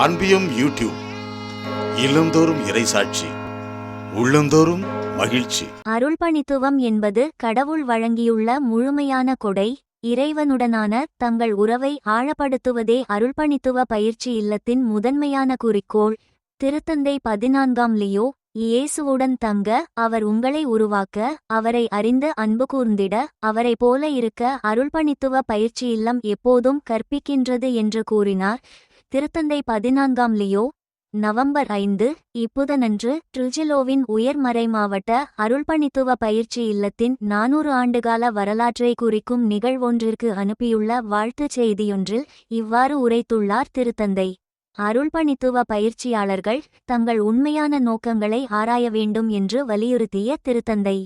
அன்பியும் YouTube இல்லந்தோறும் இறைசாட்சி உள்ளந்தோறும் மகிழ்ச்சி. அருள்பணித்துவம் என்பது கடவுள் வழங்கியுள்ள முழுமையான கொடை இறைவனுடனான தங்கள் உறவை ஆழப்படுத்துவதே அருள்பணித்துவ பயிற்சி இல்லத்தின் முதன்மையான குறிக்கோள். திருத்தந்தை பதினான்காம் லியோ இயேசுவுடன் தங்க அவர் உங்களை உருவாக்க அவரை அறிந்து அன்பு கூர்ந்திட அவரை போல இருக்க அருள்பணித்துவ பயிற்சி இல்லம் எப்போதும் கற்பிக்கின்றது என்று கூறினார். திருத்தந்தை பதினான்காம் லியோ நவம்பர் ஐந்து இப்புதனன்று ட்ரிஜிலோவின் உயர்மறை மாவட்ட அருள்பணித்துவ பயிற்சி இல்லத்தின் நானூறு ஆண்டுகால வரலாற்றை குறிக்கும் நிகழ்வொன்றிற்கு அனுப்பியுள்ள வாழ்த்துச் செய்தியொன்றில் இவ்வாறு உரைத்துள்ளார் திருத்தந்தை. அருள்பணித்துவ பயிற்சியாளர்கள் தங்கள் உண்மையான நோக்கங்களை ஆராய வேண்டும் என்று வலியுறுத்திய திருத்தந்தை.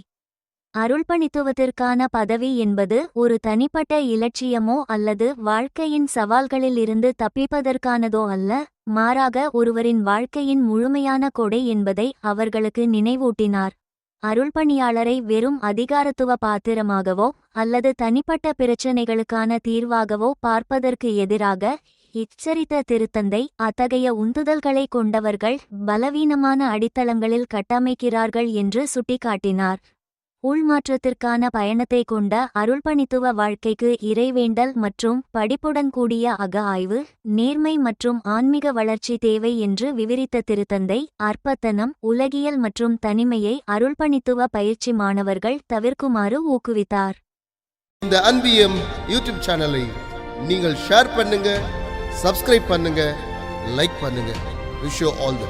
அருள்பணித்துவத்திற்கான பதவி என்பது ஒரு தனிப்பட்ட இலட்சியமோ அல்லது வாழ்க்கையின் சவால்களில் இருந்து தப்பிப்பதற்கானதோ அல்ல மாறாக ஒருவரின் வாழ்க்கையின் முழுமையான கொடை என்பதை அவர்களுக்கு நினைவூட்டினார். அருள்பணியாளரை வெறும் அதிகாரத்துவ பாத்திரமாகவோ அல்லது தனிப்பட்ட பிரச்சினைகளுக்கான தீர்வாகவோ பார்ப்பதற்கு எதிராக எச்சரித்த திருத்தந்தை அத்தகைய உந்துதல்களை கொண்டவர்கள் பலவீனமான அடித்தளங்களில் கட்டமைக்கிறார்கள் என்று சுட்டிக்காட்டினார். உள்மாற்றத்திற்கான பயணத்தை கொண்ட அருள்பணித்துவ வாழ்க்கைக்கு இறைவேண்டல் மற்றும் படிப்புடன் கூடிய அக ஆய்வு நேர்மை மற்றும் ஆன்மீக வளர்ச்சி தேவை என்று விவரித்த திருத்தந்தை அற்பத்தனம் உலகியல் மற்றும் தனிமையை அருள்பணித்துவ பயிற்சி மாணவர்கள் தவிர்க்குமாறு ஊக்குவித்தார். இந்த அன்பியம் யூடியூப் சேனலை நீங்கள் ஷேர் பண்ணுங்க சப்ஸ்கிரைப் பண்ணுங்க லைக் பண்ணுங்க. Wish all the